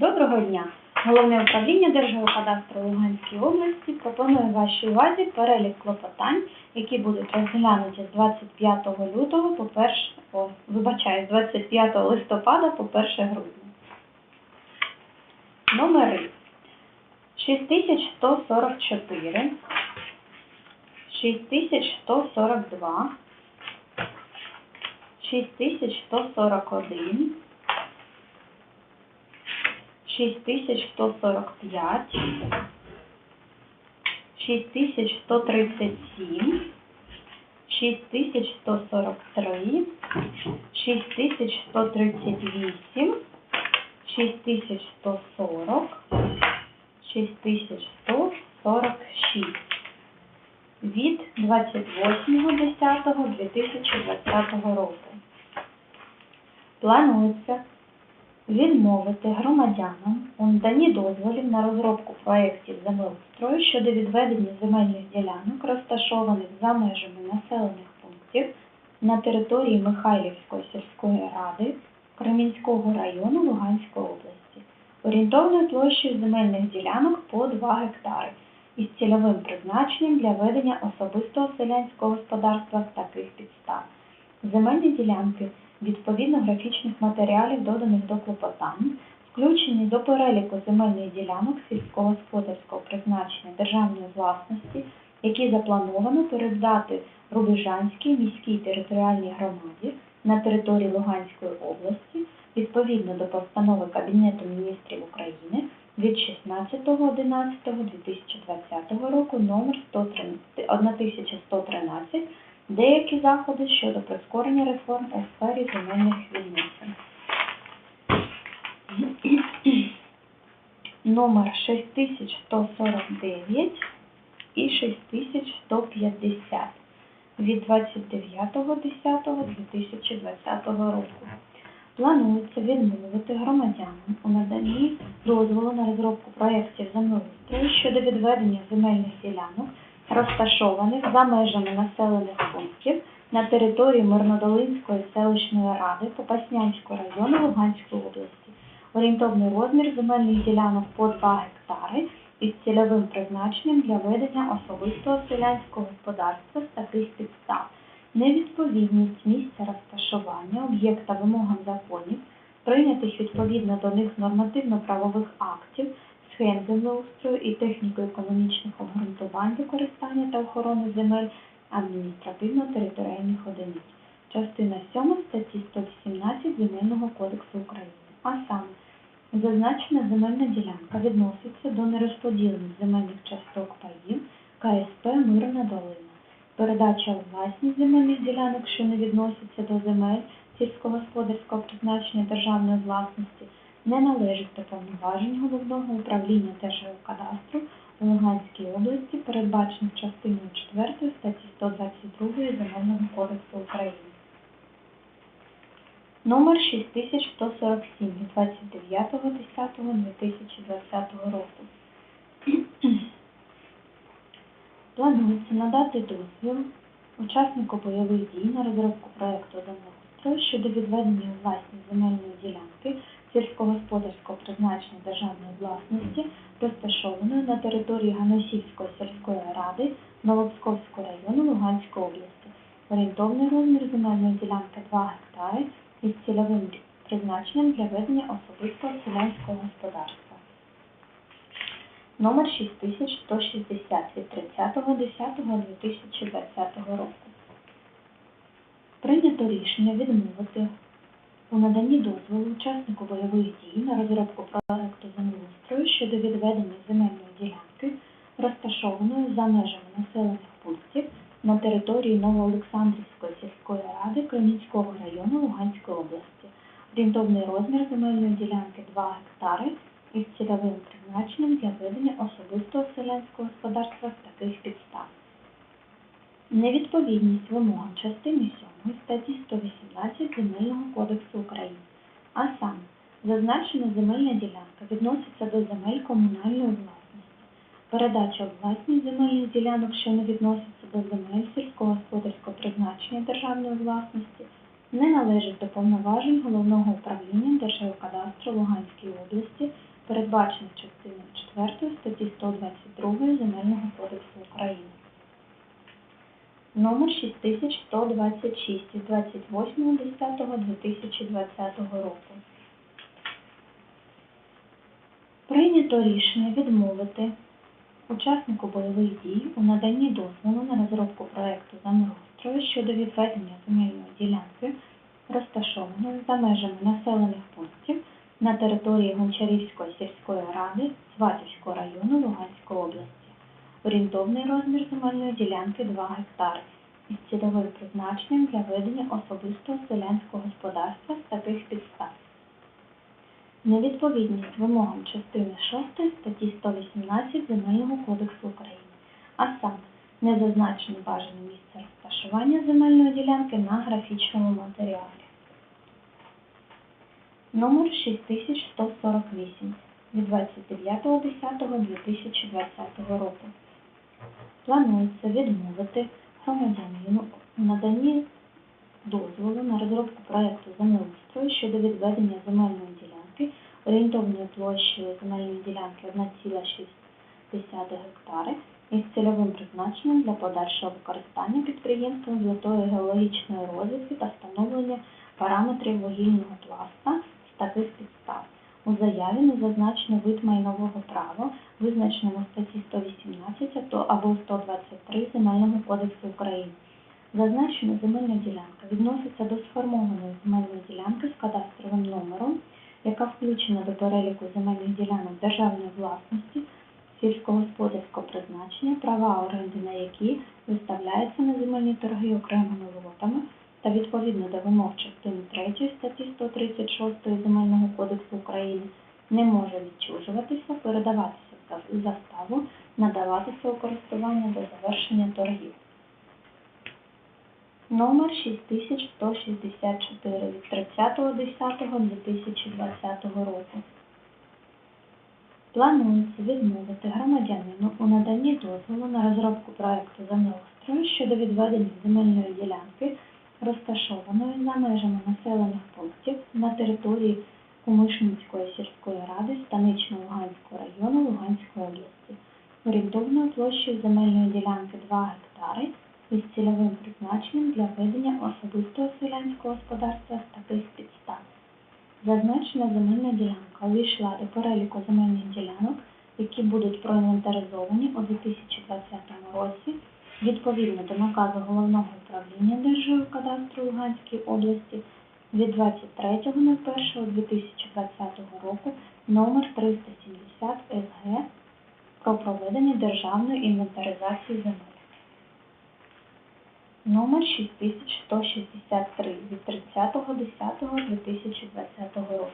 Доброго дня! Головне управління Держгеокадастру Луганській області пропонує вашій увазі перелік клопотань, які будуть розглянуті з 25 лютого по 1, о, вибачаю, з 25 листопада по 1 грудня. Номери 6144, 6142, 6141, 6145, 6137, 6143, 6138, 6140, 6146 від 28.10.2020 року. Планується відмовити громадянам у наданні дозволів на розробку проєктів землеустрою щодо відведення земельних ділянок, розташованих за межами населених пунктів на території Михайлівської сільської ради Кремінського району Луганської області, орієнтовною площею земельних ділянок по 2 гектари із цільовим призначенням для ведення особистого селянського господарства з таких підстав. Земельні ділянки відповідно графічних матеріалів, доданих до клопотань, включені до переліку земельних ділянок сільськогосподарського призначення державної власності, які заплановано передати Рубежанській міській територіальній громаді на території Луганської області відповідно до постанови Кабінету міністрів України від 16.11.2020 року номер 1113 деякі заходи щодо прискорення реформ у сфері земельних відносин. Номер 6149 і 6150 від 29.10.2020 року. Планується відмовити громадянам у наданні дозволу на розробку проєктів землеустрою щодо відведення земельних ділянок, розташованих за межами населених пунктів на території Мирнодолинської селищної ради Попаснянського району Луганської області. Орієнтовний розмір земельних ділянок по 2 гектари із цільовим призначенням для ведення особистого селянського господарства з таких підстав. Невідповідність місця розташування об'єкта вимогам законів, прийнятих відповідно до них нормативно-правових актів, схем землеустрою і техніко-економічних обґрунтувань використання та охорони земель адміністративно-територіальних одиниць. Частина 7 статті 118 Земельного кодексу України. А саме, зазначена земельна ділянка відноситься до нерозподілених земельних часток паїв КСП Мирна Долина. Передача у власність земельних ділянок, що не відносяться до земель сільськогосподарського призначення державної власності, не належить до повноважень головного управління Держгеокадастру у Луганській області, передбачених частиною 4 статті 122 Земельного кодексу України. Номер 6147 від 29.10.2020 року. Планується надати дозвіл учаснику бойових дій на розробку проекту землеустрою щодо відведення у власність земельної ділянки сільськогосподарського призначення державної власності, розташованої на території Ганосівської сільської ради Новопсковського району Луганської області. Орієнтовний розмір земельної ділянки 2 гектари із цільовим призначенням для ведення особистого селянського господарства номер 6160 від 30.10.2020 року. Прийнято рішення відмовити у наданні дозволу учаснику бойових дій на розробку проекту землеустрою щодо відведення земельної ділянки, розташованої за межами населених пунктів на території Новоолександрівської сільської ради Кремінського району Луганської області. Орієнтовний розмір земельної ділянки 2 гектари із цільовим призначенням для ведення особистого селянського господарства з таких підстав. Невідповідність вимогам частини 7 статті 118 Земельного кодексу України. А саме, зазначена земельна ділянка відноситься до земель комунальної власності. Передача власність земельних ділянок, що не відносяться до земель сільськогосподарського призначення державної власності, не належить до повноважень головного управління Держгеокадастру Луганської області передбачених частиною 4 статті 122 Земельного кодексу України. Номер 6126 від 28.10.2020 року. Прийнято рішення відмовити учаснику бойових дій у наданні дозволу на розробку проекту землеустрою щодо відведення земельної ділянки, розташованої за межами населених пунктів на території Гончарівської сільської ради Сватівського району Луганської області. Орієнтовний розмір земельної ділянки 2 гектари із цільовим призначенням для ведення особистого селянського господарства з таких підстав. Невідповідність вимогам частини 6 статті 118 Земельного кодексу України, а саме не зазначено бажане місце розташування земельної ділянки на графічному матеріалі. Номер 6148 від 29.10.2020 року. Планується відмовити громадянину у наданні дозволу на розробку проекту землеустрою щодо відведення земельної ділянки орієнтовною площею земельної ділянки 1,6 гектари із цільовим призначенням для подальшого використання підприємством з метою геологічної розвідки та встановлення параметрів вугільного пласта з таких підстав. У заяві не зазначено вид майнового права, визначеному в статті 118 або 123 Земельного кодексу України. Зазначена земельна ділянка відноситься до сформованої земельної ділянки з кадастровим номером, яка включена до переліку земельних ділянок державної власності, сільськогосподарського призначення, права оренди на які виставляються на земельні торги окремими лотами та відповідно до вимог частини 3 статті 136 Земельного кодексу України не може відчужуватися, передаватися в заставу, надаватися у користування до завершення торгів. Номер 6164 від 30.10.2020 року. Планується відмовити громадянину у наданні дозволу на розробку проекту землеустрою щодо відведення земельної ділянки, розташованої за межами населених пунктів на території Кумишницької сільської ради Станично-Луганського району Луганської області, орієнтовною площею земельної ділянки 2 гектари із цільовим призначенням для ведення особистого селянського господарства з таких підстав. Зазначена земельна ділянка увійшла до переліку земельних ділянок, які будуть проінвентаризовані у 2020 році відповідно до наказу Головного управління Держгеокадастру Луганської області від 23.01.2020 року номер 370 СГ про проведення державної інвентаризації земель. Номер 6163 від 30.10.2020 року.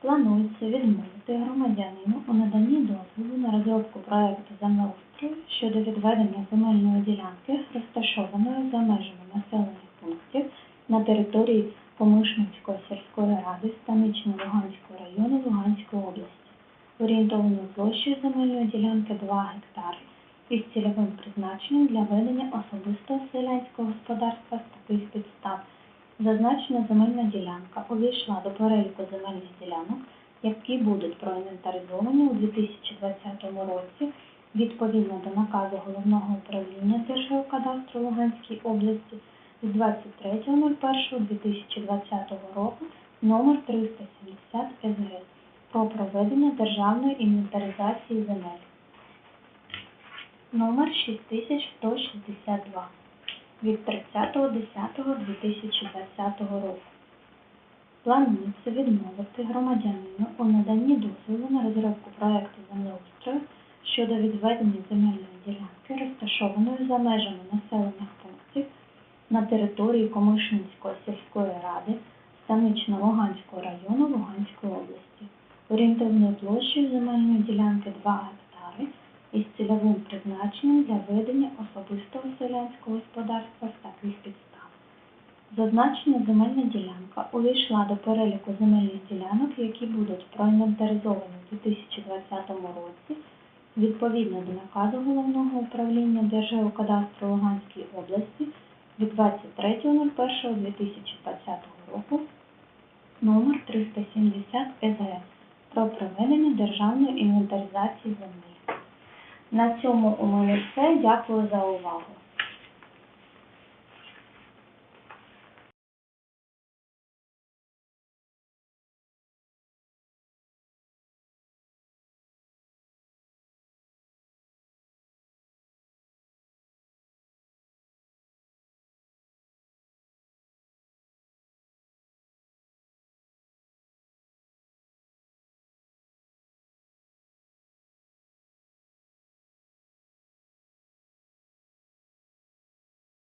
Планується відмовити громадянину у наданні дозволу на розробку проекту землеустрою щодо відведення земельної ділянки, розташованої за межами населених пунктів на території Комишницької сільської ради Станично-Луганського району Луганської області, орієнтованою площею земельної ділянки 2 гектари із цільовим призначенням для ведення особистого селянського господарства з таких підстав. Зазначена земельна ділянка увійшла до переліку земельних ділянок, які будуть проінвентаризовані у 2020 році відповідно до наказу Головного управління Держгеокадастру Луганській області з 23.01.2020 року номер 370 СГ про проведення державної інвентаризації земель. Номер 6162 від 30.10.2020 року. Планується відмовити громадянину у наданні дозволу на розробку проекту землеустрою щодо відведення земельної ділянки, розташованої за межами населених пунктів на території Комишинської сільської ради Станично-Луганського району Луганської області, орієнтовною площею земельної ділянки 2 гектари із цільовим призначенням для ведення особистого селянського господарства з таких підстав. Зазначена земельна ділянка увійшла до переліку земельних ділянок, які будуть проінвентаризовані у 2020 році відповідно до наказу Головного управління Держгеокадастру Луганської області від 23.01.2020 року номер 370 ЕЗС про проведення державної інвентаризації землі. На цьому у мене все. Дякую за увагу.